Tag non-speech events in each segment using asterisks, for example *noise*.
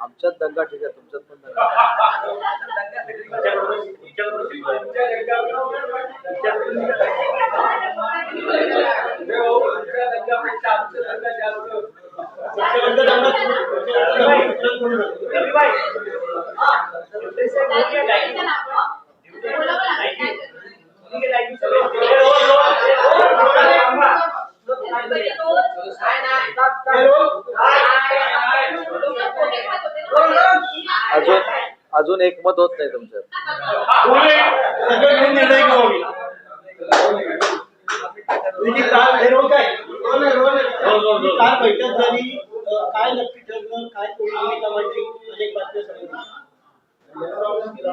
आमच्यात दंगा ठीक आहे तुमच्यात पण दंगा अजून अजून एक मत होत नाही तुमच्यात काय बैठक झाली. काय नक्की ठरलं? काय कोणी अनेक बातम्या सांगितल्या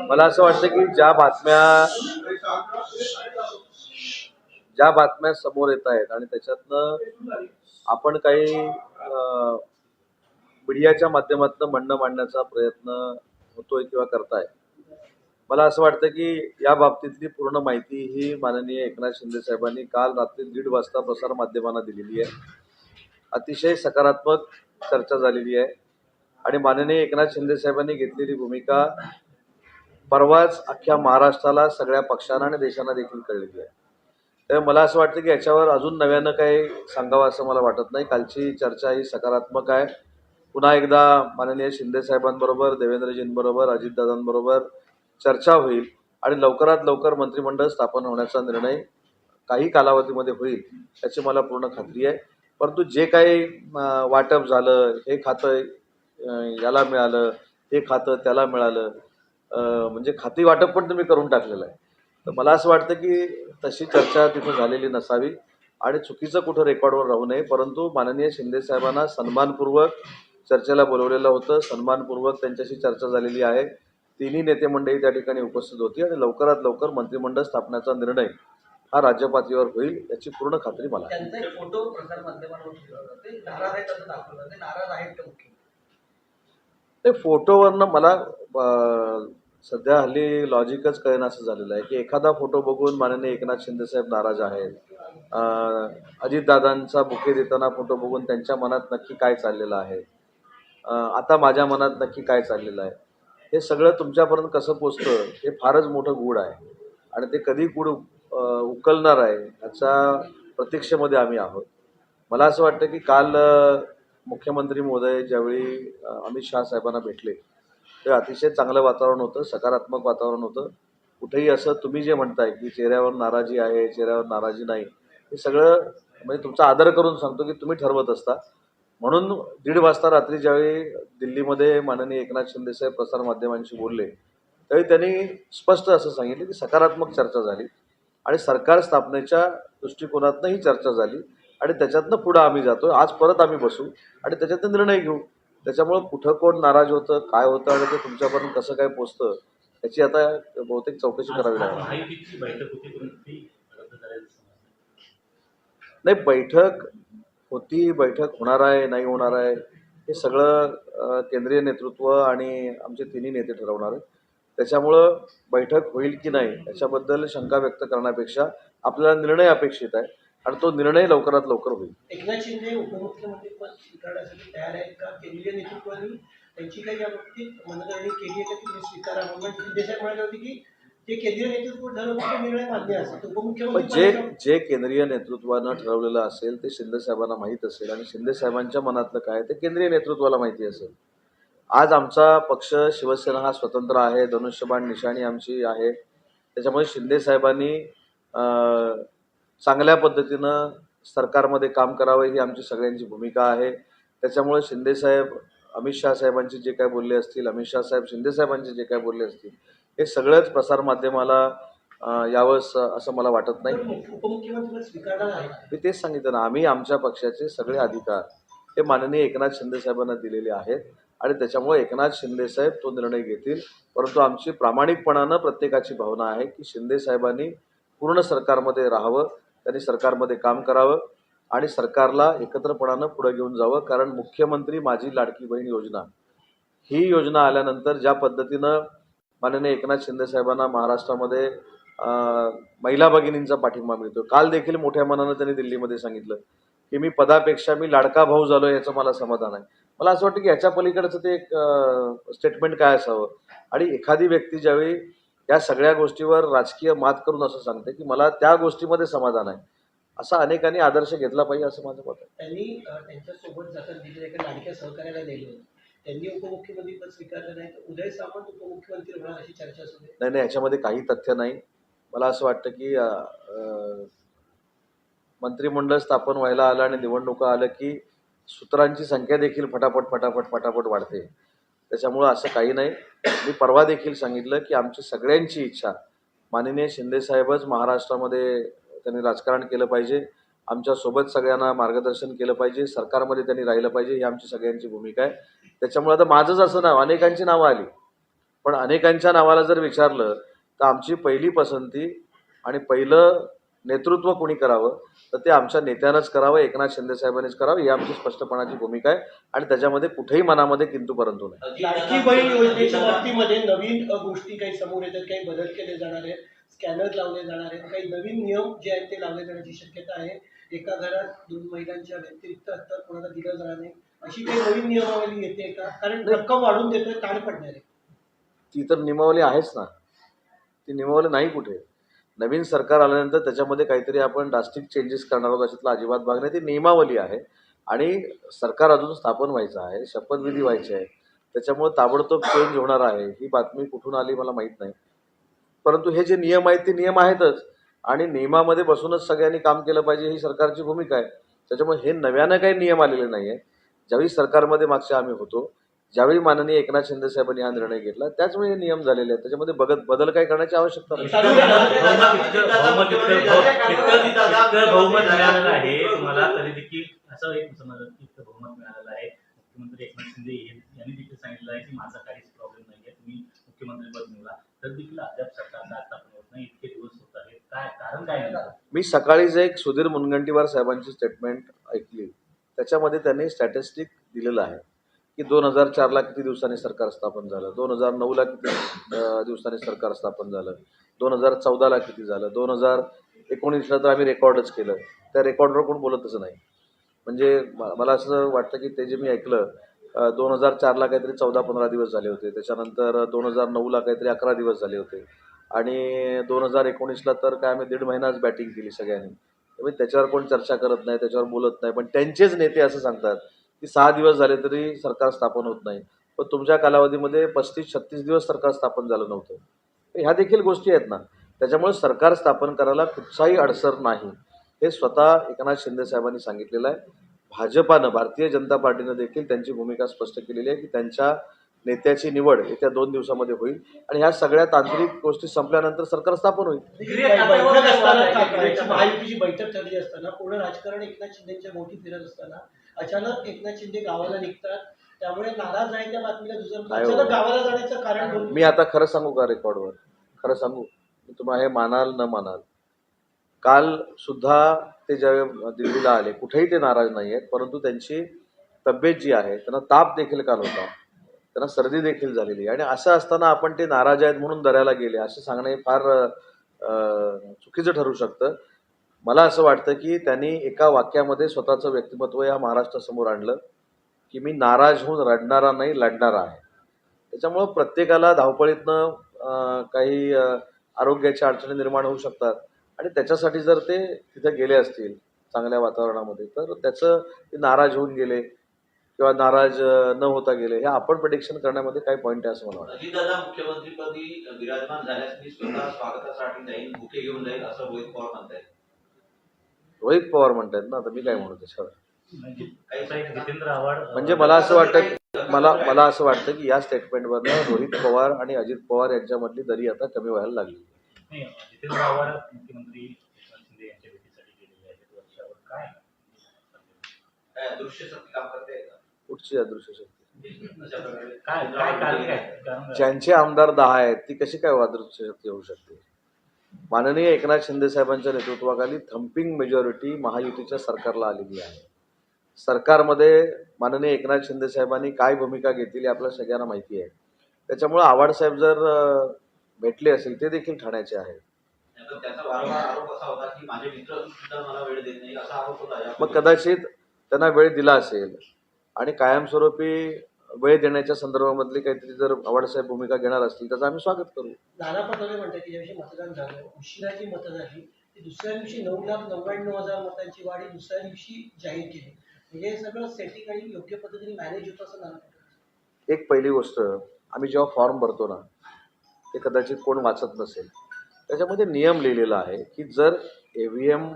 मला असं वाटतं की ज्या बातम्या ज्या बातम्या समोर येत आहेत आणि त्याच्यातनं आपण काही मीडियाच्या माध्यमातून म्हणणं मांडण्याचा प्रयत्न होतोय किंवा करताय. मला असं वाटतं की या बाबतीतली पूर्ण माहिती ही माननीय एकनाथ शिंदे साहेबांनी काल रात्री दीड वाजता प्रसार माध्यमांना दिलेली आहे. अतिशय सकारात्मक चर्चा झालेली आहे. आणि माननीय एकनाथ शिंदे साहेबांनी घेतलेली भूमिका परवाच अख्ख्या महाराष्ट्राला सगळ्या पक्षांना आणि देशांना देखील कळलेली आहे. तर मला असं वाटतं की याच्यावर अजून नव्यानं काही सांगावं असं मला वाटत नाही. कालची चर्चा ही सकारात्मक आहे. पुन्हा एकदा माननीय शिंदे साहेबांबरोबर देवेंद्रजींबरोबर अजितदादांबरोबर चर्चा होईल आणि लवकरात लवकर मंत्रिमंडळ स्थापन होण्याचा निर्णय काही कालावधीमध्ये होईल याची मला पूर्ण खात्री आहे. परंतु जे काही वाटप झालं हे खातं याला मिळालं हे खातं त्याला मिळालं म्हणजे खाती वाटप पण तुम्ही करून टाकलेलं आहे. तर मला असं वाटतं की तशी चर्चा तिथं झालेली नसावी आणि चुकीचं कुठं रेकॉर्डवर राहू नये परंतु माननीय शिंदे साहेबांना सन्मानपूर्वक चर्चेला बोलवलेलं होतं सन्मानपूर्वक त्यांच्याशी चर्चा झालेली आहे. तिन्ही नेते मंडळी त्या ठिकाणी उपस्थित होती आणि लवकरात लवकर मंत्रिमंडळ स्थापण्याचा निर्णय हा राज्य पातळीवर होईल याची पूर्ण खात्री मला. ते फोटोवरनं मला सध्या हल्ली लॉजिकच कळेन असं झालेलं आहे की एखादा फोटो बघून माननीय एकनाथ शिंदेसाहेब नाराज आहेत. अजितदादांचा बुके देताना फोटो बघून त्यांच्या मनात नक्की काय चाललेलं आहे? आता माझ्या मनात नक्की काय चाललेलं आहे? हे सगळं तुमच्यापर्यंत कसं पोचतं हे फारच मोठं गूढ आहे. आणि ते कधी गूढ उकलणार आहे याच्या प्रतीक्षेमध्ये आम्ही आहोत. मला असं वाटतं की काल मुख्यमंत्री महोदय ज्यावेळी अमित शहा साहेबांना भेटले ते अतिशय चांगलं वातावरण होतं सकारात्मक वातावरण होतं. कुठेही असं तुम्ही जे म्हणताय की चेहऱ्यावर नाराजी आहे चेहऱ्यावर नाराजी नाही हे सगळं म्हणजे तुमचा आदर करून सांगतो की तुम्ही ठरवत असता. म्हणून दीड वाजता रात्री ज्यावेळी दिल्लीमध्ये माननीय एकनाथ शिंदेसाहेब प्रसार माध्यमांशी बोलले त्यावेळी त्यांनी स्पष्ट असं सांगितलं की सकारात्मक चर्चा झाली. आणि सरकार स्थापनेच्या दृष्टिकोनातनं ही चर्चा झाली आणि त्याच्यातनं पुढं आम्ही जातो आज परत आम्ही बसू आणि त्याच्यातनं निर्णय घेऊ. त्याच्यामुळं कुठं कोण नाराज होतं काय होतं आणि ते तुमच्यापर्यंत कसं काय पोचतं याची आता बहुतेक चौकशी करावी लागेल. नाही. बैठक होती बैठक होणार आहे नाही होणार आहे हे सगळं केंद्रीय नेतृत्व आणि आमचे तिन्ही नेते ठरवणार आहेत. त्याच्यामुळं बैठक होईल की नाही याच्याबद्दल शंका व्यक्त करण्यापेक्षा आपल्याला निर्णय अपेक्षित आहे आणि तो निर्णय लवकरात लवकर होईल. एकनाथ शिंदे उपमुख्यमंत्री पद स्वीकारण्यासाठी तयार आहेत का? केंद्रीय नेतृत्वाने त्यांची काही या बाबतीत मनधरणी केली आहे का? तुम्ही स्वीकारा म्हणून शिंदे साहेब म्हणाले होते की जे केंद्रीय नेतृत्व ठरवलं ते निर्णय मान्य असेल तर पण उपमुख्यमंत्री जे पदाचा- जे केंद्रीय नेतृत्वानं ठरवलेलं असेल ते शिंदे साहेबांना माहीत असेल आणि शिंदे साहेबांच्या मनातलं काय ते केंद्रीय नेतृत्वाला माहिती असेल. आज आमचा पक्ष शिवसेना हा स्वतंत्र आहे धनुष्यबाण निशाणी आमची आहे. त्याच्यामुळे शिंदे साहेबांनी चांगल्या पद्धतीनं सरकारमध्ये काम करावं ही आमची सगळ्यांची भूमिका आहे. त्याच्यामुळे शिंदे साहेब अमित शहा साहेबांचे जे काय बोलले असतील अमित शहा साहेब शिंदे साहेबांचे जे काय बोलले असतील हे सगळंच प्रसारमाध्यमाला अं, यावं असं मला वाटत नाही. मी तेच सांगितलं ना आम्ही आमच्या पक्षाचे सगळे अधिकार हे माननीय एकनाथ शिंदे साहेबांना दिलेले आहेत. आणि त्याच्यामुळे एकनाथ शिंदे साहेब तो निर्णय घेतील. परंतु आमची प्रामाणिकपणानं प्रत्येकाची भावना आहे की शिंदे साहेबांनी पूर्ण सरकारमध्ये राहावं त्यांनी सरकारमध्ये काम करावं आणि सरकारला एकत्रपणानं पुढे घेऊन जावं. कारण मुख्यमंत्री माझी लाडकी बहीण योजना ही योजना आल्यानंतर ज्या पद्धतीनं माननीय एकनाथ शिंदे साहेबांना महाराष्ट्रामध्ये महिला भगिनींचा पाठिंबा मिळतो काल देखील मोठ्या मनानं त्यांनी दिल्लीमध्ये सांगितलं की मी पदापेक्षा मी लाडका भाऊ झालो याचं मला समाधान आहे. मला असं वाटतं की याच्या पलीकडचं ते एक स्टेटमेंट काय असावं? आणि एखादी व्यक्ती ज्यावेळी या सगळ्या गोष्टीवर राजकीय मात करून असं सांगते की मला त्या गोष्टीमध्ये समाधान आहे. असा अनेकांनी आदर्श घेतला पाहिजे असं माझं मत आहे. त्यांनी त्यांच्यासोबत एका लाडक्या सहकार्याला नेलं त्यांनी उपमुख्यमंत्री पद स्वीकारलं नाही तर उदय सामंत उपमुख्यमंत्री होणार अशी चर्चा सुरू नाही नाही याच्यामध्ये काही तथ्य नाही. मला असं वाटतं की मंत्रिमंडळ स्थापन व्हायला आलं आणि निवडणुका आलं की सूत्रांची संख्या देखील फटाफट फटाफट फटाफट वाढते. त्याच्यामुळं असं काही नाही. मी परवा देखील सांगितलं की आमची सगळ्यांची इच्छा माननीय शिंदेसाहेबच महाराष्ट्रामध्ये त्यांनी राजकारण केलं पाहिजे. आमच्यासोबत सगळ्यांना मार्गदर्शन केलं पाहिजे. सरकारमध्ये त्यांनी राहिलं पाहिजे. ही आमची सगळ्यांची भूमिका आहे. त्याच्यामुळे आता माझंच असं नाव अनेकांची नावं आली. पण अनेकांच्या नावाला जर विचारलं तर आमची पहिली पसंती आणि पहिलं नेतृत्व कोणी करावं तर ते आमच्या नेत्यानंच करावं एकनाथ शिंदे साहेबांनीच करावं ही आमची स्पष्टपणाची भूमिका आहे आणि त्याच्यामध्ये कुठेही मनामध्ये किंतु परंतु नाही. लाडकी बहीण योजनेच्या बाबतीमध्ये नवीन गोष्टी काही समोर येतात काही बदल केले जाणार आहेत स्कॅनर लावले जाणार आहेत काही नवीन नियम जे आहेत ते लावले जाण्याची शक्यता आहे. एका घरात दोन महिलांच्या व्यतिरिक्त अंतर कोणाला दिलं जाणार नाही अशी काही नवीन नियमावली येते का? कारण रक्कम वाढून देतोय ताण पडणार आहे. ती तर नियमावली आहेच ना. ती नियमावली नाही कुठे. नवीन सरकार आल्यानंतर त्याच्यामध्ये काहीतरी आपण ड्रास्टिक चेंजेस करणार आहोत अशातला अजिबात भाग नाही. ती नियमावली आहे. आणि सरकार अजून स्थापन व्हायचं आहे. शपथविधी व्हायची आहे. त्याच्यामुळे ताबडतोब चेंज होणार आहे. ही बातमी कुठून आली मला माहीत नाही. परंतु हे जे नियम आहेत ते नियम आहेतच. आणि नियमामध्ये बसूनच सगळ्यांनी काम केलं पाहिजे ही सरकारची भूमिका आहे. त्याच्यामुळे हे नव्यानं काही नियम आलेले नाही आहे ज्यावेळी सरकारमध्ये मागच्या आम्ही होतो ज्यावेळी माननीय एकनाथ शिंदे साहेबांनी हा निर्णय घेतला त्याचवेळी हे नियम झालेले आहेत. त्याच्यामध्ये बघत बदल काही करण्याची आवश्यकता नाही. बहुमत इतकं- बहुमत इतकं- इतकं- इतकं बहुमत मिळालेलं आहे. तुम्हाला तरी देखील असं एक समजलं की इतकं बहुमत मिळालेलं आहे. मुख्यमंत्री एकनाथ शिंदे यांनी देखील सांगितलं आहे की माझा काहीच प्रॉब्लेम नाहीये तुम्ही मुख्यमंत्री पद निवडा तर देखील अद्याप सरकारचा स्थापन होत नाही. इतके दिवस होत आहेत. काय कारण काय नेमकं? मी सकाळीच एक सुधीर मुनगंटीवार साहेबांची स्टेटमेंट ऐकली. त्याच्यामध्ये त्यांनी स्टॅटिस्टिक दिलेलं आहे. की दोन हजार चारला किती दिवसांनी सरकार स्थापन झालं? दोन हजार नऊला किती दिवसांनी सरकार स्थापन झालं? दोन हजार चौदाला किती झालं? दोन हजार एकोणीसला तर आम्ही रेकॉर्डच केलं. त्या रेकॉर्डवर कोण बोलतच नाही. म्हणजे मला असं वाटतं की ते जे मी ऐकलं दोन हजार चारला काहीतरी चौदा पंधरा दिवस झाले होते. त्याच्यानंतर दोन हजार नऊला काहीतरी अकरा दिवस झाले होते. आणि दोन हजार एकोणीसला तर काय आम्ही दीड महिनाच बॅटिंग केली सगळ्यांनी. म्हणजे त्याच्यावर कोण चर्चा करत नाही त्याच्यावर बोलत नाही. पण त्यांचेच नेते असं सांगतात. की सहा दिवस झाले तरी सरकार स्थापन होत नाही. पण तुमच्या कालावधीमध्ये पस्तीस छत्तीस दिवस सरकार स्थापन झालं नव्हतं. ह्या देखील गोष्टी आहेत ना. त्याच्यामुळे सरकार स्थापन करायला कुठचाही अडसर नाही. हे स्वतः एकनाथ शिंदे साहेबांनी सांगितलेलं आहे. भाजपानं भारतीय जनता पार्टीनं देखील त्यांची भूमिका स्पष्ट केलेली आहे की त्यांच्या नेत्याची निवड येत्या दोन दिवसामध्ये होईल आणि ह्या सगळ्या तांत्रिक गोष्टी संपल्यानंतर सरकार स्थापन होईल. बैठक ठरली असताना पूर्ण राजकारण एकनाथ शिंदेच्या मोठी फिरत असताना अचानक एकनाथ शिंदे गावाला निघतात. त्यामुळे नाराज आहे त्या बातमीला दुसरं नाही हो. अचानक गावाला जाण्याचं कारण मी आता खरं सांगू का रेकॉर्डवर? खरं सांगू? मी तुम्हाला हे मानाल न मानाल. काल सुद्धा ते ज्यावेळी दिल्लीला आले कुठेही ते नाराज नाही आहेत परंतु त्यांची तब्येत जी आहे त्यांना ताप देखील काल होता. त्यांना सर्दी देखील झालेली आहे. आणि असं असताना आपण ते नाराज आहेत म्हणून दऱ्याला गेले. असं सांगणं हे फार अं, चुकीचं ठरू शकतं. मला असं वाटतं की त्यांनी एका वाक्यामध्ये स्वतःचं व्यक्तिमत्व या महाराष्ट्रासमोर आणलं की मी नाराज होऊन रडणारा नाही लढणारा आहे. त्याच्यामुळं प्रत्येकाला धावपळीतनं काही आरोग्याच्या अडचणी निर्माण होऊ शकतात. आणि त्याच्यासाठी जर ते तिथे गेले असतील चांगल्या वातावरणामध्ये तर त्याचं ते नाराज होऊन गेले किंवा नाराज न होता गेले हे आपण प्रडिक्शन करण्यामध्ये काही पॉईंट आहे असं मला वाटतं. मुख्यमंत्रीपदी विराजमान झाल्यास मी स्वतः स्वागतासाठी जाईन बुके घेऊन जाईल असं रोहित पवार रोहित पवार म्हणतात ना आता मी काय म्हणू त्याच्यावर? म्हणजे म्हणजे मला असं वाटतं की मला मला असं वाटतं की या स्टेटमेंटवरनं रोहित पवार आणि अजित पवार यांच्यामधली दरी आता कमी व्हायला लागली. कुठची अदृश्य शक्ती? अशा प्रकारे काय काय कारण काय कारण काय? ज्यांचे आमदार दहा आहेत ती कशी काय अदृश्य शक्ती होऊ शकते? माननीय एकनाथ शिंदे साहेबांच्या नेतृत्वाखाली थम्पिंग मेजॉरिटी महायुतीच्या सरकारला आलेली आहे. सरकारमध्ये माननीय एकनाथ शिंदे साहेबांनी काय भूमिका घेतलेली आपल्या सगळ्यांना माहिती आहे. त्याच्यामुळे आव्हाडसाहेब जर भेटले असेल ते देखील ठाण्याचे आहेत. मग कदाचित त्यांना वेळ दिला असेल आणि कायमस्वरूपी वेळ देण्याच्या संदर्भामधली काहीतरी जर आव्हाडसाहेब भूमिका घेणार असतील त्याचं आम्ही स्वागत करू. नाना पटोले म्हणतात की ज्याविषयी मतदान झालं उशिरा जी मतं झाली ती दुसऱ्या दिवशी नऊ लाख नव्याण्णव हजार मतांची वाढी दुसऱ्या दिवशी जाहीर केली. म्हणजे हे सगळं सेटिंग आणि योग्य पद्धतीने मॅनेज होतं असं नाना एक पहिली गोष्ट आम्ही जेव्हा फॉर्म भरतो ना ते कदाचित कोण वाचत नसेल. त्याच्यामध्ये नियम लिहिलेला आहे की जर ए व्ही एम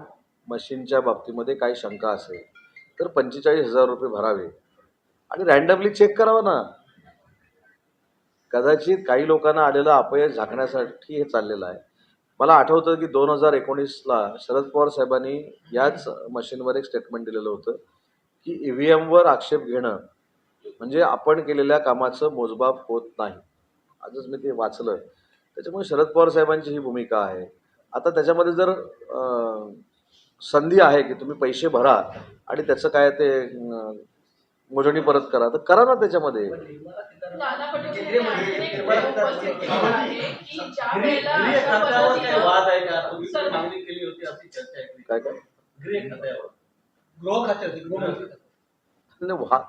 मशीनच्या बाबतीमध्ये काही शंका असेल तर पंचेचाळीस हजार रुपये भरावे. आणि रँडमली चेक करावं ना. कदाचित काही लोकांना आलेलं अपयश झाकण्यासाठी हे चाललेलं आहे. मला आठवतं की दोन हजार एकोणीसला शरद पवार साहेबांनी याच मशीनवर एक स्टेटमेंट दिलेलं होतं की ई व्ही एमवर आक्षेप घेणं म्हणजे आपण केलेल्या कामाचं मोजबाप होत नाही. आजच मी ते वाचलं त्याच्यामुळे शरद पवार साहेबांची ही भूमिका आहे. आता त्याच्यामध्ये जर संधी आहे की तुम्ही पैसे भरा आणि त्याचं काय ते मोजणी परत करा. तर करा ना त्याच्यामध्ये. काय वाद काय? वा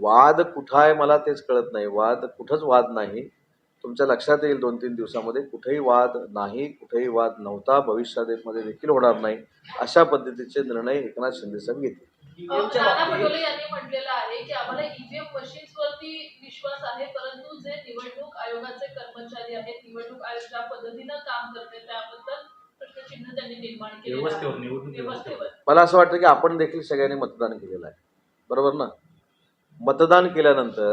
वाद. कुठं आहे मला तेच कळत नाही. वाद कुठंच वाद नाही. तुमच्या लक्षात येईल दोन तीन दिवसामध्ये. कुठेही वाद नाही कुठेही वाद नव्हता. भविष्यामध्ये देखील होणार नाही. अशा पद्धतीचे निर्णय एकनाथ शिंदे साहेब घेतील. नाना पटोले यांनी म्हटलेलं आहे की आम्हाला ईव्हीएम मशीन्स वरती विश्वास आहे परंतु जे निवडणूक आयोगाचे कर्मचारी आहेत निवडणूक आयोग ज्या पद्धतीनं काम करते त्याबद्दल प्रश्नचिन्ह त्यांनी निर्माण केले व्यवस्थेवर, निवडणूक व्यवस्थेवर. मला असं वाटतं की आपण देखील सगळ्यांनी मतदान केलेलं आहे. बरोबर ना? मतदान केल्यानंतर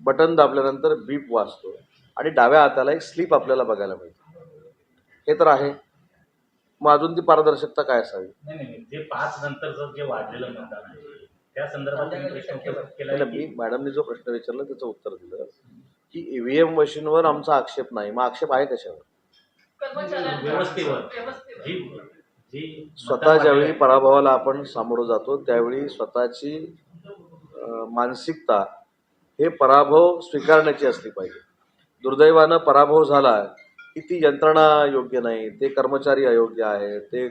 बटन दाबल्यानंतर बीप वाजतो आणि डाव्या हाताला एक स्लिप आपल्याला बघायला मिळते. हे तर आहे. मग अजून ती पारदर्शकता काय असावी? नाही नाही नाही. जे पाच नंतरचं जे वाढलेलं मतदान आहे त्या संदर्भात तुम्ही प्रश्न केला नाही, की मी मॅडमनी जो प्रश्न विचारला त्याचं उत्तर दिलं की ईव्हीएम मशीनवर आमचा आक्षेप नाही. मग आक्षेप आहे कशावर? कर्मचाऱ्यांवर. व्यवस्थेवर. व्यवस्थेवर. जी जी स्वतः ज्यावेळी पराभवाला आपण सामोरं जातो त्यावेळी स्वतःची अं, मानसिकता हे पराभव स्वीकारण्याची असली पाहिजे. दुर्दैवानं पराभव झाला की ती यंत्रणा योग्य नाही ते कर्मचारी अयोग्य आहे ते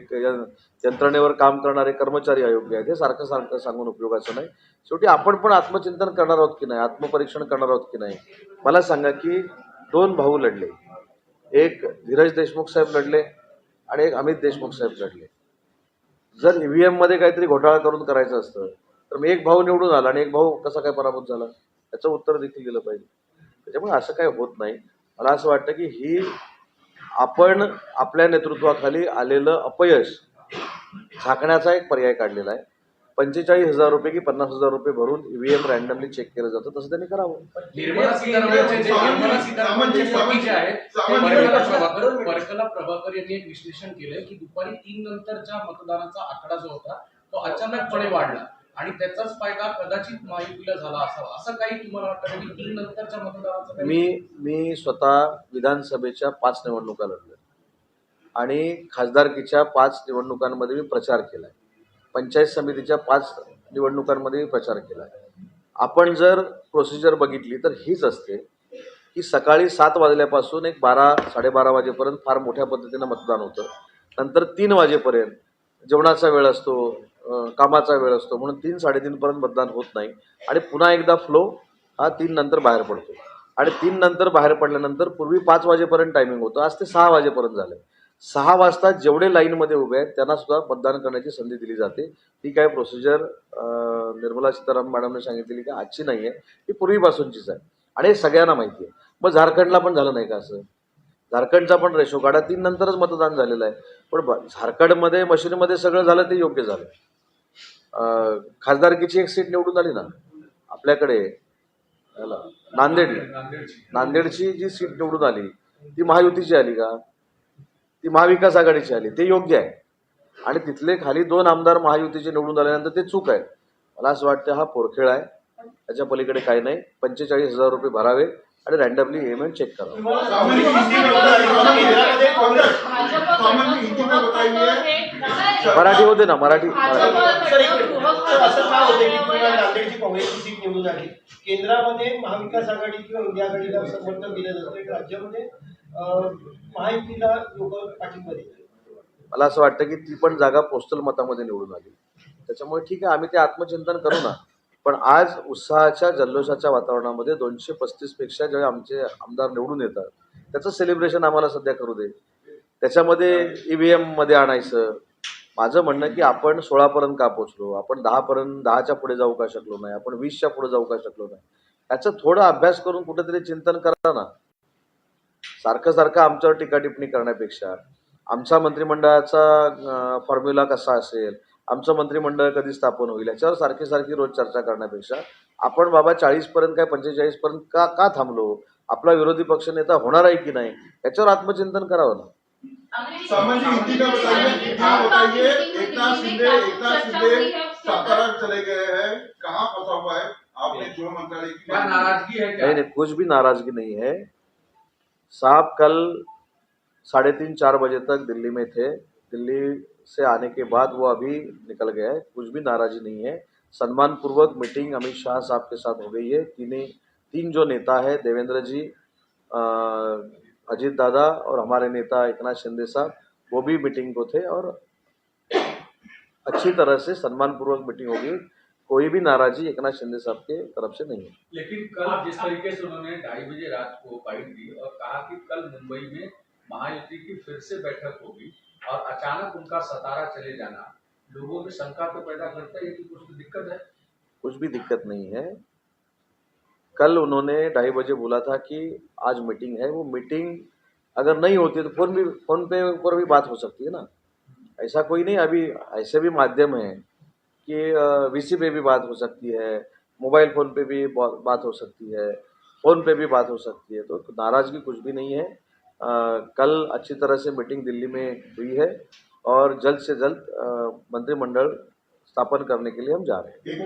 यंत्रणेवर काम करणारे कर्मचारी अयोग्य आहेत हे सारखं सारखं सांगून उपयोगाचं नाही. शेवटी आपण पण आत्मचिंतन करणार आहोत की नाही आत्मपरीक्षण करणार आहोत की नाही? मला सांगा की दोन भाऊ लढले. एक धीरज देशमुख साहेब लढले आणि एक अमित देशमुख साहेब लढले. जर ईव्हीएममध्ये काहीतरी घोटाळा करून करायचं असतं तर मग एक भाऊ निवडून आला आणि एक भाऊ कसा काय पराभूत झाला? याचं उत्तर देखील दिलं पाहिजे. त्याच्यामुळे असं काय होत नाही. मला असं वाटतं की ही आपण आपल्या नेतृत्वाखाली आलेलं अपयश झाकण्याचा एक पर्याय काढलेला आहे. पंचेचाळीस हजार रुपये की पन्नास हजार रुपये भरून ईव्हीएम रॅन्डमली चेक केलं जातं तसं त्यांनी करावं. निर्मला प्रभाकर यांनी एक विश्लेषण केलंय की दुपारी तीन नंतरच्या मतदानाचा आकडा जो होता तो अचानकपणे वाढला. आणि त्याचाच फायदा कदाचित महायुतीला झाला असावा. असं काही तुम्हाला वाटतं की? नंतरच्या मतदानाचा मी मी स्वतः विधानसभेच्या पाच निवडणुका लढल्या. आणि खासदारकीच्या पाच निवडणुकांमध्ये मी प्रचार केला आहे पंचायत समितीच्या पाच निवडणुकांमध्ये मी प्रचार केला आहे आपण जर प्रोसिजर बघितली तर हीच असते की सकाळी सात वाजल्यापासून एक बारा साडेबारा वाजेपर्यंत फार मोठ्या पद्धतीनं मतदान होतं. नंतर तीन वाजेपर्यंत जेवणाचा वेळ असतो कामाचा वेळ असतो. म्हणून तीन साडेतीनपर्यंत मतदान होत नाही. आणि पुन्हा एकदा फ्लो हा तीन नंतर बाहेर पडतो. आणि तीन नंतर बाहेर पडल्यानंतर पूर्वी पाच वाजेपर्यंत टायमिंग होतं. आज ते सहा वाजेपर्यंत झालं सहा वाजता जेवढे लाईनमध्ये उभे आहेत त्यांना सुद्धा मतदान करण्याची संधी दिली जाते. ती काय प्रोसिजर निर्मला सीतारामन मॅडमने सांगितलेली की? आजची नाही आहे ती पूर्वीपासूनचीच आहे. आणि हे सगळ्यांना माहिती आहे मग झारखंडला पण झालं नाही का असं? झारखंडचा पण रेशो काढा. तीन नंतरच मतदान झालेलं आहे. पण ब- झारखंडमध्ये मशीनमध्ये सगळं झालं ते योग्य झालं. खासदारकीची एक सीट निवडून आली ना आपल्याकडे याला, नांदेडला. नांदेडची जी सीट निवडून आली ती महायुतीची आली का? ती महाविकास आघाडीची आली ते योग्य आहे. आणि तिथले खाली दोन आमदार महायुतीचे निवडून आल्यानंतर ते चूक आहे. मला असं वाटतं हा पोरखेळ आहे. त्याच्या पलीकडे काही नाही. पंचेचाळीस हजार रुपये भरावे आणि रँडमली ईएमएम चेक करावं. मराठी होते ना मराठी. नांदेडची काँग्रेसची सीट निवडून आली? केंद्रामध्ये महाविकास आघाडी किंवा इंडिया आघाडीला समर्थन दिलं जातं आणि राज्यामध्ये अं, महायुतीला लोक पाठिंबा देतात. मला असं वाटतं की ती पण जागा पोस्टल मतामध्ये निवडून आली. त्याच्यामुळे ठीक आहे आम्ही ते आत्मचिंतन करू ना. पण आज उत्साहाच्या जल्लोषाच्या वातावरणामध्ये दोनशे पस्तीसपेक्षा जे आमचे आमदार निवडून येतात त्याचं सेलिब्रेशन आम्हाला सध्या करू दे. त्याच्यामध्ये ईव्हीएममध्ये आणायचं माझं म्हणणं की आपण सोळापर्यंत का पोचलो? आपण दहापर्यंत दहाच्या पुढे जाऊ का शकलो नाही? आपण वीसच्या पुढे जाऊ का शकलो नाही? याचा थोडं अभ्यास करून कुठेतरी चिंतन करा ना. सारखं सारखं आमच्यावर टीका टिप्पणी करण्यापेक्षा. आमचा मंत्रिमंडळाचा फॉर्म्युला कसा असेल? आमचं मंत्रिमंडळ कधी स्थापन होईल? याच्यावर सारखी सारखी रोज चर्चा करण्यापेक्षा आपण बाबा चाळीस पर्यंत काय पंचेचाळीस पर्यंत का का थांबलो? आपला विरोधी पक्षनेता होणार आहे की नाही? याच्यावर आत्मचिंतन करावं ना. सामान्य हिंदी में बताइए में बताइए एकनाथ शिंदे एकनाथ शिंदे सातारा चले गए हैं। कहाँ फंसा हुआ है? आपने गृह मंत्रालय की क्या नाराज़गी है क्या? नहीं नहीं कुछ भी नाराज़गी नहीं है। साहब कल साढ़े तीन चार बजे तक दिल्ली में थे। दिल्ली से आने के बाद वो अभी निकल गए हैं। कुछ भी नाराजी नहीं है। सम्मान पूर्वक मीटिंग अमित शाह साहब के साथ हो गई है। तीन तीन जो नेता है देवेंद्र जी अ, अजीत दादा और हमारे नेता एकनाथ शिंदे साहब वो भी मीटिंग को थे और अच्छी तरह से सम्मान पूर्वक मीटिंग होगी। कोई भी नाराजी एकनाथ शिंदे साहब के तरफ़ से नहीं है। लेकिन कल जिस तरीके से उन्होंने ढाई बजे रात को बाइट दी और कहा कि कल मुंबई में महायुति की फिर से बैठक होगी और अचानक उनका सतारा चले जाना लोगों में शंका तो पैदा करता है कि कुछ तो दिक्कत है। कुछ भी दिक्कत नहीं है। कल उन्होंने ढाई बजे बोला था कि आज मीटिंग है वो मीटिंग अगर नहीं होती तो फ़ोन भी फ़ोन पे ऊपर भी बात हो सकती है ना। ऐसा कोई नहीं अभी ऐसे भी माध्यम है कि वीसी पे भी बात हो सकती है मोबाइल फ़ोन पे भी बात हो सकती है फ़ोन पे भी बात हो सकती है तो नाराज़गी कुछ भी नहीं है। अ, कल अच्छी तरह से मीटिंग दिल्ली में हुई है और जल्द से जल्द मंत्रिमंडल स्थापन करने के लिए हम जा रहे हैं।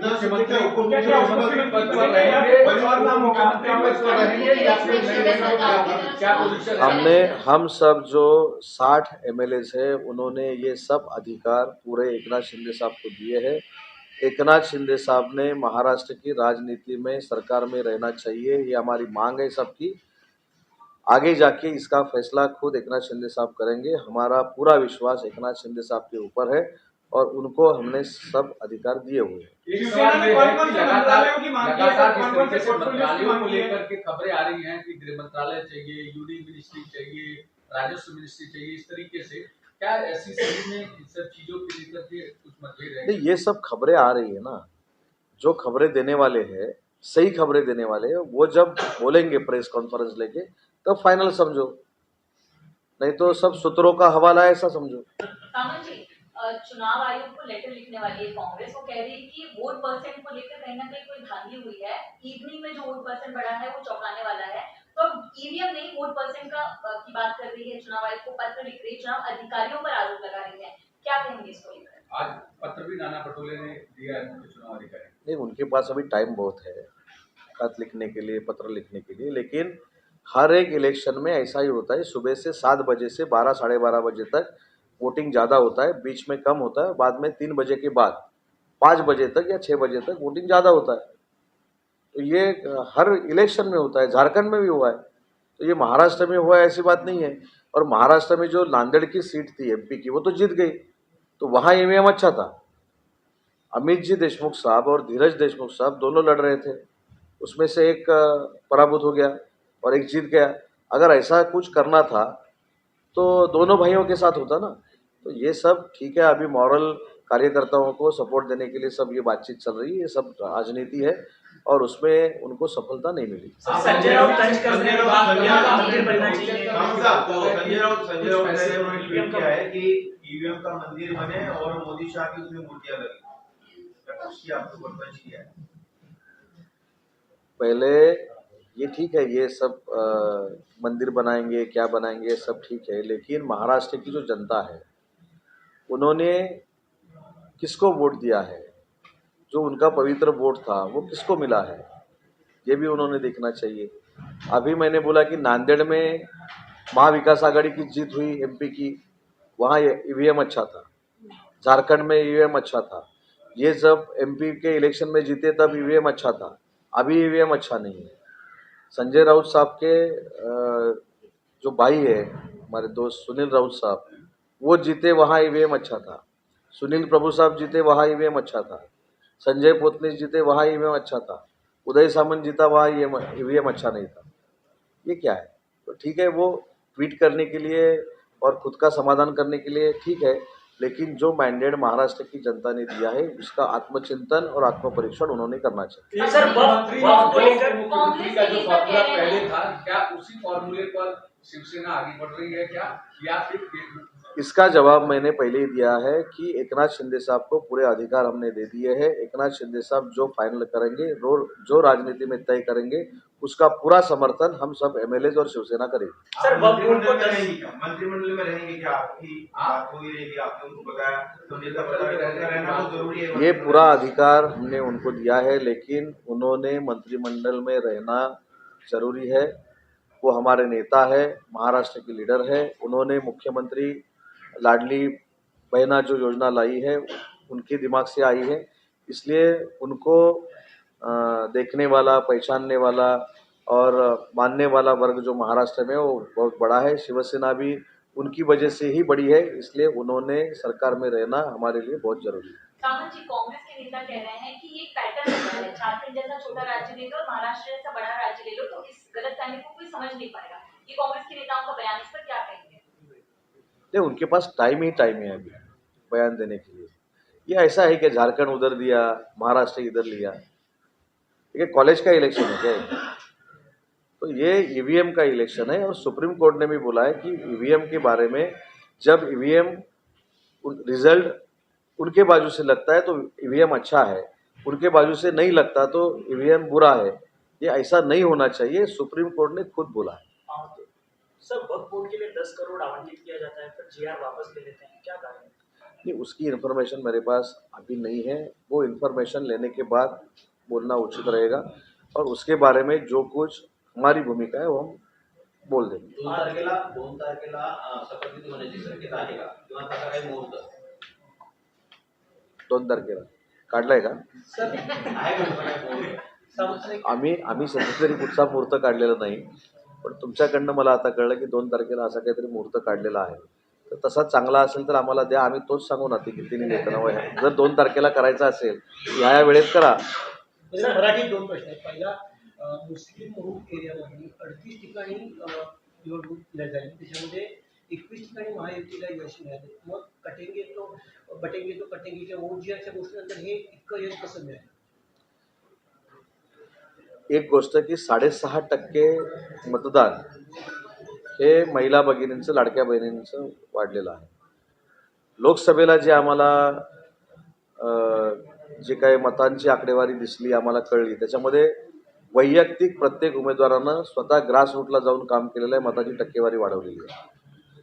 है हमने हम सब जो साठ एम है उन्होंने ये सब अधिकार पूरे एकनाथ शिंदे साहब को दिए हैं। एकनाथ शिंदे साहब ने महाराष्ट्र की राजनीति में सरकार में रहना चाहिए ये हमारी मांग है सबकी। आगे जाके इसका फैसला खुद एकनाथ शिंदे साहब करेंगे। हमारा पूरा विश्वास एकनाथ शिंदे साहब के ऊपर है। और उनको हमने सब अधिकार दिए हुए ये कि लगातार लगातार जिस तरीके से मंत्रालयों को लेकर के खबरें आ रही हैं कि गृह मंत्रालय चाहिए यूडी मिनिस्ट्री चाहिए राजस्व मिनिस्ट्री चाहिए इस तरीके से क्या ऐसी में इन सब चीज़ों को लेकर के कुछ मतभेद नहीं है ये सब खबरें आ रही है ना। जो खबरें देने वाले हैं सही खबरें देने वाले हैं वो जब बोलेंगे प्रेस कॉन्फ्रेंस लेके तब फाइनल समझो। नहीं तो सब सूत्रों का हवाला है ऐसा समझो। जी चुनाव आयोग को लेटर लिखने वाली है कांग्रेस। वो कह रही है कि वोट परसेंट को लेकर कहीं ना कहीं कोई धांधली हुई है। इवनिंग में जो वोट परसेंट बढ़ा है वो चौंकाने वाला है। तो ईवीएम नहीं वोट परसेंट का की बात कर रही है। चुनाव आयोग को पत्र लिख रही है। चुनाव अधिकारियों पर आरोप लगा रही है। क्या कहेंगे इसको लेकर? आज पत्र भी नाना पटोले ने दिया है मुख्य चुनाव अधिकारी। नहीं उनके पास अभी टाइम बहुत है। खत लिखने के लिए पत्र लिखने के लिए। लेकिन हर एक इलेक्शन में ऐसा ही होता है। सुबह से सात बजे से बारह साढ़े बारह बजे तक वोटिंग ज़्यादा होता है, बीच में कम होता है, बाद में तीन बजे के बाद, पाँच बजे तक या छः बजे तक वोटिंग ज़्यादा होता है। तो ये हर इलेक्शन में होता है, झारखंड में भी हुआ है। तो ये महाराष्ट्र में हुआ है, ऐसी बात नहीं है। और महाराष्ट्र में जो नांदेड़ की सीट थी, एमपी की, वो तो जीत गई। तो वहाँ ईवीएम अच्छा था। अमित जी देशमुख साहब और धीरज देशमुख साहब दोनों लड़ रहे थे। उसमें से एक पराभूत हो गया और एक जीत गया। अगर ऐसा कुछ करना था तो दोनों भाइयों के साथ होता ना। तो ये सब ठीक है अभी मॉरल कार्यकर्ताओं को सपोर्ट देने के लिए सब ये बातचीत चल रही है ये सब राजनीति है और उसमें उनको सफलता नहीं मिली। संजय राउत तंज करने के बाद ईवीएम का मंदिर बनना चाहिए। राहुल साहब, तो संजय राउत संजय राउत ने उन्होंने किया है कि ईवीएम का मंदिर बने और मोदी शाह की उसमें मूर्तियाँ लगी। आपको किया पहले ये ठीक है ये सब मंदिर बनाएँगे क्या बनाएँगे सब ठीक है लेकिन महाराष्ट्र की जो जनता है उन्होंने किसको वोट दिया है? जो उनका पवित्र वोट था, वो किसको मिला है? ये भी उन्होंने देखना चाहिए। अभी मैंने बोला कि नांदेड़ में महाविकास आघाड़ी की जीत हुई एमपी की, वहाँ ईवीएम अच्छा था। झारखंड में ईवीएम अच्छा था। ये जब एमपी के इलेक्शन में जीते, तब ईवीएम अच्छा था। अभी ईवीएम अच्छा नहीं है। संजय राउत साहब के जो भाई है, हमारे दोस्त सुनील राउत साहब वो जीते वहाँ ईवीएम अच्छा था। सुनील प्रभु साहब जीते वहाँ ईवीएम अच्छा था। संजय पोतनीस जीते वहाँ ईवीएम अच्छा था। उदय सामंत जीता वहाँ ईवीएम अच्छा नहीं था। ये क्या है? तो ठीक है वो ट्वीट करने के लिए और खुद का समाधान करने के लिए ठीक है लेकिन जो मैंडेट महाराष्ट्र की जनता ने दिया है उसका आत्मचिंतन और आत्मपरीक्षण उन्होंने करना चाहिए। सर वक्त को जो फॉर्मूला पहले था क्या उसी फॉर्मूले पर शिवसेना आगे बढ़ रही है क्या? या फिर इसका जवाब मैंने पहले ही दिया है कि एकनाथ शिंदे साहब को पूरे अधिकार हमने दे दिए हैं। एकनाथ शिंदे साहब जो फाइनल करेंगे रो जो राजनीति में तय करेंगे उसका पूरा समर्थन हम सब एमएलए और शिवसेना करेंगे। सर मंत्रिमंडल में रहेंगे क्या? आपकी तो है। ये पूरा अधिकार हमने उनको दिया है लेकिन उन्होंने मंत्रिमंडल में रहना ज़रूरी है। वो हमारे नेता है महाराष्ट्र के लीडर है। उन्होंने मुख्यमंत्री लाडली बहना जो योजना लाई है, उनके दिमाग से आई है। इसलिए उनको देखने वाला, पहचानने वाला और मानने वाला वर्ग जो महाराष्ट्र में वो बहुत बड़ा है। शिवसेना भी उनकी वजह से ही बड़ी है, इसलिए उन्होंने सरकार में रहना हमारे लिए बहुत ज़रूरी है। कांग्रेस के नेता कह रहे हैं कि ये पैटर्न है झारखंड जैसा छोटा राज्य ले लो, महाराष्ट्र जैसा बड़ा राज्य ले लो तो इस गलत को कोई समझ नहीं पाएगा। ये कांग्रेस के नेताओं का बयान इस पर क्या कहेंगे? नहीं, उनके पास टाइम ही टाइम है अभी, बयान देने के लिए। ये ऐसा है कि झारखंड उधर दिया, महाराष्ट्र इधर लिया। ठीक है कॉलेज का इलेक्शन है क्या? तो ये ईवीएम का इलेक्शन है और सुप्रीम कोर्ट ने भी बोला है कि ईवीएम के बारे में जब ईवीएम रिज़ल्ट उनके बाजू से लगता है तो ईवीएम अच्छा है, उनके बाजू से नहीं लगता तो ईवीएम बुरा है। ये ऐसा नहीं होना चाहिए सुप्रीम कोर्ट ने खुद बोला है। सर वक्त बोर्ड के लिए दस करोड़ आवंटित किया जाता है फिर जीआर वापस ले लेते हैं। क्या कारण है? नहीं उसकी इन्फॉर्मेशन मेरे पास अभी नहीं है। वो इन्फॉर्मेशन लेने के बाद बोलना उचित रहेगा और उसके बारे में जो कुछ हमारी भूमिका है वो हम बोल देंगे। दोन तारखेला काढलाय का सावंत आम्ही आम्ही सध्या तरी कुठचा मुहूर्त काढलेला नाही. पण तुमच्याकडनं मला आता कळलं की दोन तारखेला असा काहीतरी मुहूर्त काढलेला आहे. तर तसा चांगला असेल तर आम्हाला द्या. आम्ही तोच सांगू ना ती किती वेतनाव आहे जर दोन तारखेला करायचा असेल ह्या या वेळेत करा. म्हणजे मराठीत दोन प्रश्न आहेत. पहिला मुस्लिम बहुल एरियामध्ये अडतीस ठिकाणी निवडणूक दिल्या जाईल. त्याच्यामध्ये एकवीस ठिकाणी महायुतीला यश मिळाले. मग कटेंगे तो बटेंगे तो कटेंगे किंवा वोट जी अशा गोष्टीनंतर हे इतकं यश कसं मिळालं? एक गोष्ट की साडेसहा टक्के मतदान हे महिला भगिनींचं लाडक्या बहिणींचं वाढलेलं आहे. लोकसभेला जे आम्हाला जे काही मतांची आकडेवारी दिसली आम्हाला कळली त्याच्यामध्ये वैयक्तिक प्रत्येक उमेदवारानं स्वतः ग्रासरूटला जाऊन काम केलेलं आहे मताची टक्केवारी वाढवलेली आहे.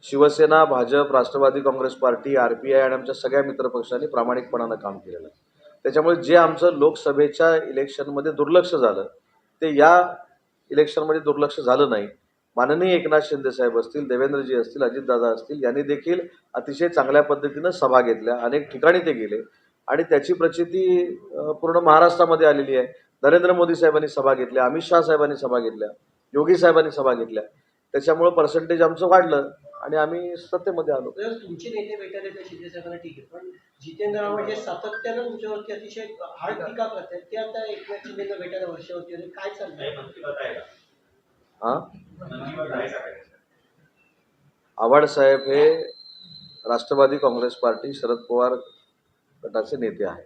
Shiv Sena Bhajap Rashtravadi Congress party R P I आणि आमच्या सगळ्या मित्रपक्षांनी प्रामाणिकपणानं काम केलेलं आहे. त्याच्यामुळे जे आमचं लोकसभेच्या इलेक्शनमध्ये दुर्लक्ष झालं ते या इलेक्शनमध्ये दुर्लक्ष झालं नाही. माननीय एकनाथ शिंदे साहेब असतील देवेंद्रजी असतील अजितदादा असतील यांनी देखील अतिशय चांगल्या पद्धतीनं सभा घेतल्या. अनेक ठिकाणी ते गेले. आणि त्याची प्रचिती पूर्ण महाराष्ट्रामध्ये आलेली आहे. नरेंद्र मोदी साहेबांनी सभा घेतल्या अमित शहा साहेबांनी सभा घेतल्या योगी साहेबांनी सभा घेतल्या. त्याच्यामुळं पर्सेंटेज आमचं वाढलं आणि आम्ही सत्तेमध्ये आलो. तुमचे नेते भेटायला तर शिंदे साहेबांना ठीक आहे पण जितेंद्र आव्हाड जे सातत्यानं तुमच्यावरती अतिशय हार्ड टीका करतात ते आता एकनाथ शिंदेला भेटायला वर्षावरती आले. काय चाललंय? हां? आव्हाड साहेब हे राष्ट्रवादी काँग्रेस पार्टी शरद पवार गटाचे नेते आहेत.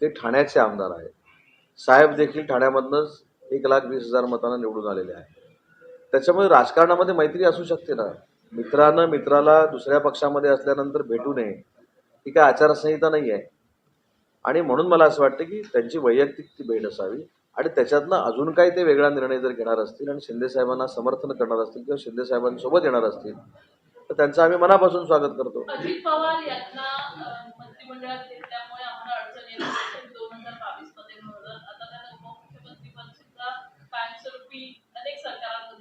ते ठाण्याचे आमदार आहेत. साहेब देखील ठाण्यामधनंच एक लाख वीस हजार मतांना निवडून आलेले आहेत. त्याच्यामुळे राजकारणामध्ये मैत्री असू शकते ना. मित्रानं मित्राला दुसऱ्या पक्षामध्ये असल्यानंतर भेटू नये. ही काय आचारसंहिता नाही आहे आणि म्हणून मला असं वाटतं की त्यांची वैयक्तिक ती भेट असावी. आणि त्याच्यातनं अजून काही ते वेगळा निर्णय जर घेणार असतील आणि शिंदे साहेबांना समर्थन करणार असतील किंवा शिंदे साहेबांसोबत येणार असतील तर त्यांचं आम्ही मनापासून स्वागत करतो अजित पवार यांना अं, मंत्रिमंडळात घेतल्यामुळे आम्हाला अडचण येत असेल दोन हजार बावीसमध्ये म्हणून आता त्यांना उपमुख्यमंत्री पद सुद्धा कायमस्वरूपी अनेक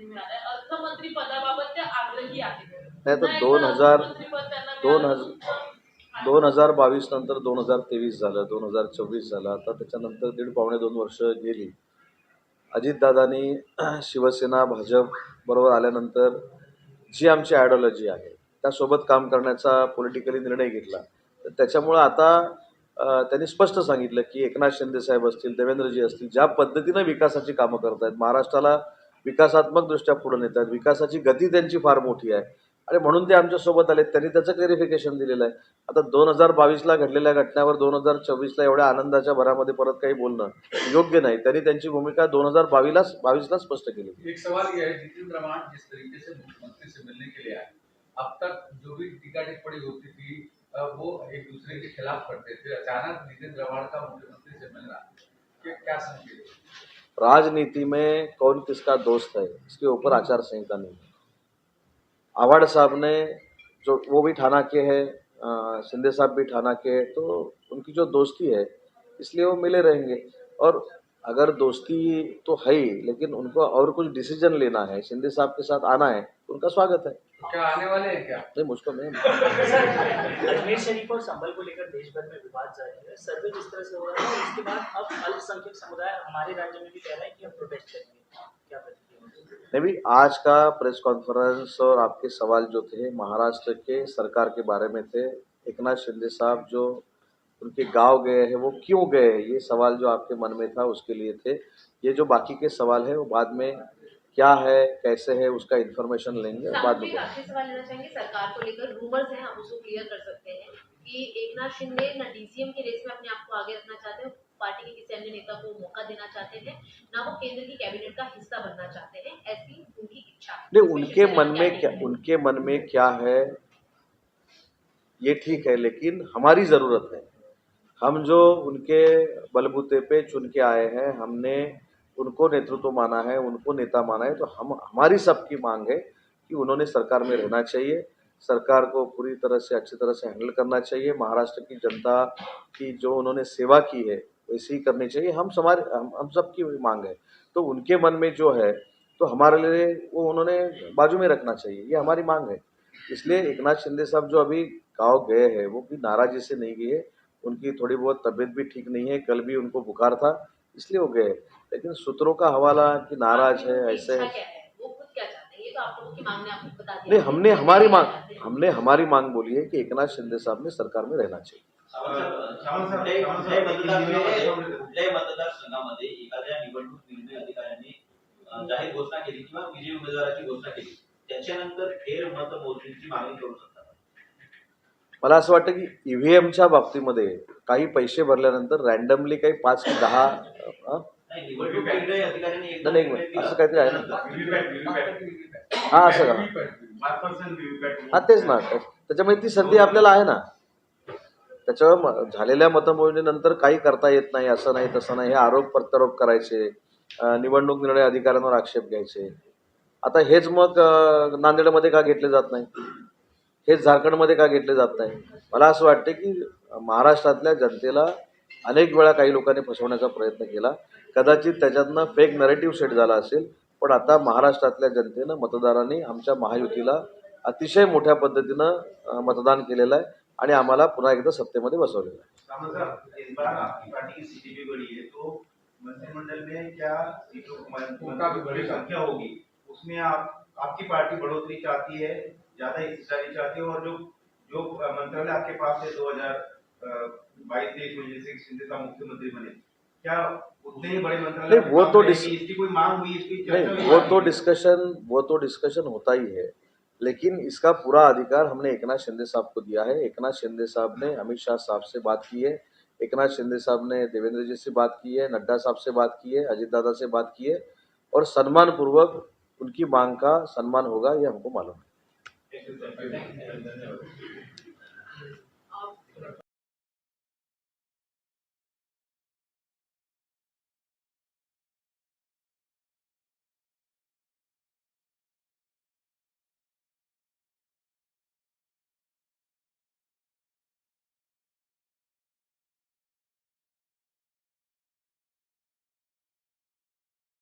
मिळालाय. अर्थमंत्री पदाबाबत ते आग्रही आहेत. नाही तर दोन हजार दोन हजार दोन हजार बावीस नंतर दोन हजार तेवीस झालं दोन हजार चोवीस झालं. आता त्याच्यानंतर दीड पावणे दोन वर्ष गेली. अजितदादांनी *clears throat* शिवसेना भाजप बरोबर आल्यानंतर जी आमची आयडिओलॉजी आहे त्यासोबत काम करण्याचा पॉलिटिकली निर्णय घेतला. तर त्याच्यामुळं आता त्यांनी स्पष्ट सांगितलं की एकनाथ शिंदे साहेब असतील देवेंद्रजी असतील ज्या पद्धतीनं विकासाची कामं करत आहेत महाराष्ट्राला विकासात्मक दृष्ट्या पुढे नेतात. विकासाची गती त्यांची फार मोठी आहे. आणि म्हणून ते आमच्यासोबत आले त्यांनी त्याचं क्लेरिफिकेशन दिलेलं आहे. आता दोन हजार बावीसला घडलेल्या घटनेवर दोन हजार चोवीसला एवढ्या आनंदाच्या भरामध्ये परत काही बोलणं योग्य नाही. त्यांनी त्यांची भूमिका दोन हजार बावीसला बावीसला स्पष्ट केली एक सवाल ये है जितिन रमान जिस तरीके से मुख्यमंत्री से मिलने के लिए आए अब तक जो भी टीका टिप्पणी होती थी वो एक दूसरे के खिलाफ करते थे। अचानक नितिन रमान का मुख्यमंत्री से मिलना क्या संकेत? राजनीति में कौन किसका दोस्त है? इसके ऊपर आचार संहिता नहीं है। आवाड़ साहब ने जो, वो भी ठाना के हैं शिंदे साहब भी थाना के हैं तो उनकी जो दोस्ती है, इसलिए वो मिले रहेंगे। और अगर दोस्ती तो है ही, लेकिन उनको और कुछ डिसीज़न लेना है, शिंदे साहब के साथ आना है तो उनका स्वागत है। क्या आने वाले हैं क्या? नहीं मुझको नहीं। अजमेर शरीफ और संभल को लेकर देश भर में विवाद जारी है। सर्वे जिस तरह से हो रहा है उसके बाद अब अल्पसंख्यक समुदाय हमारे राज्य में भी कह रहा है कि हम प्रोटेस्ट करेंगे। क्या नहीं आज का प्रेस कॉन्फ्रेंस और आपके सवाल जो थे महाराष्ट्र के सरकार के बारे में थे एकनाथ शिंदे साहब जो उनके गाँव गए हैं वो क्यों गए हैं? ये सवाल जो आपके मन में था उसके लिए थे। ये जो बाकी के सवाल है वो बाद में क्या है कैसे है उसका इन्फॉर्मेशन लेंगे बाद में एक सवाल लेना चाहेंगे सरकार को लेकर रूमर्स हैं हम उसको क्लियर कर सकते हैं कि एकनाथ शिंदे ना डीसीएम की रेस में अपने आप को आगे रखना चाहते हैं पार्टी के किसी अन्य नेता को मौका देना चाहते हैं ना वो केंद्र की कैबिनेट का हिस्सा बनना चाहते हैं ऐसी उनकी इच्छा नहीं उनके मन में क्या उनके मन में क्या है ये ठीक है लेकिन हमारी ज़रूरत है। हम जो उनके बलबूते पे चुन के आए हैं हमने उनको नेतृत्व माना है उनको नेता माना है तो हम हमारी सबकी मांग है कि उन्होंने सरकार में रहना चाहिए सरकार को पूरी तरह से अच्छी तरह से हैंडल करना चाहिए महाराष्ट्र की जनता की जो उन्होंने सेवा की है वैसे ही करनी चाहिए हम समाज हम, हम सबकी मांग है। तो उनके मन में जो है तो हमारे लिए वो उन्होंने बाजू में रखना चाहिए ये हमारी मांग है। इसलिए एकनाथ शिंदे साहब जो अभी गाँव गए हैं वो भी नाराजी से नहीं गए उनकी थोड़ी बहुत तबीयत भी ठीक नहीं है कल भी उनको बुखार था इसलिए वो गए। लेकिन सूत्रों का हवाला कि नाराज है उनकी ऐसे इच्छा है। क्या है? वो खुद क्या चाहते हैं? ये तो आप लोगों की मांग ने आपको बता दिया नहीं हमने हमारी मांग चाहते हैं। हमने हमारी मांग बोली है कि एकनाथ शिंदे साहब ने सरकार में रहना चाहिए। सावंत साहेब कुठल्याही सावंत कुठल्याही साहेब मतदारसंघामध्ये हिंदी कुठल्याही मतदारसंघामध्ये एखाद्या निवडणूक निर्णय अधिकाऱ्यांनी अं, जाहीर घोषणा केली किंवा विजयी उमेदवाराची घोषणा केली. त्याच्यानंतर फेर मतमोजणीची मागणी करू शकतात मला असं वाटतं की ईव्हीएमच्या बाबतीमध्ये काही पैसे भरल्यानंतर रॅन्डमली काही पाच की दहा नाही निवडणूक असं काहीतरी आहे ना? हा असं का हा तेच ना. त्याच्यामुळे ती संधी आपल्याला आहे ना. त्याच्यावर झालेल्या मतमोजणीनंतर काही करता येत नाही असं नाही तसं नाही. हे आरोप प्रत्यारोप करायचे निवडणूक निर्णय अधिकाऱ्यांवर आक्षेप घ्यायचे. आता हेच मग नांदेडमध्ये का घेतले जात नाही? हेच झारखंडमध्ये का घेतले जात नाही? मला असं वाटतं की महाराष्ट्रातल्या जनतेला अनेक वेळा काही लोकांनी फसवण्याचा प्रयत्न केला. कदाचित त्याच्यातनं फेक नरेटिव्ह सेट झाला असेल पण आता महाराष्ट्रातल्या जनतेनं मतदारांनी आमच्या महायुतीला अतिशय मोठ्या पद्धतीनं मतदान केलेलं आहे आणि आम्हाला पुन्हा एकदा सत्तेमध्ये बसवलेलं आहे. आपकी पार्टी बढ़ोतरी चाहती है ज़्यादा हिस्सेदारी चाहती है और जो जो मंत्रालय आपके पास है दो हज़ार बाईस तेईस में जैसे शिंदे का मुख्यमंत्री बने क्या उतने ही बड़े मंत्रालय वो तो इसकी कोई मांग हुई इसकी नहीं वो तो डिस्कशन वो तो डिस्कशन होता ही है लेकिन इसका पूरा अधिकार हमने एकनाथ शिंदे साहब को दिया है। एकनाथ शिंदे साहब ने अमित शाह साहब से बात की है एकनाथ शिंदे साहब ने देवेंद्र जी से बात की है नड्डा साहब से बात की है अजित दादा से बात की है और सम्मान पूर्वक उनकी मांग का सम्मान होगा यह हमको मालूम है।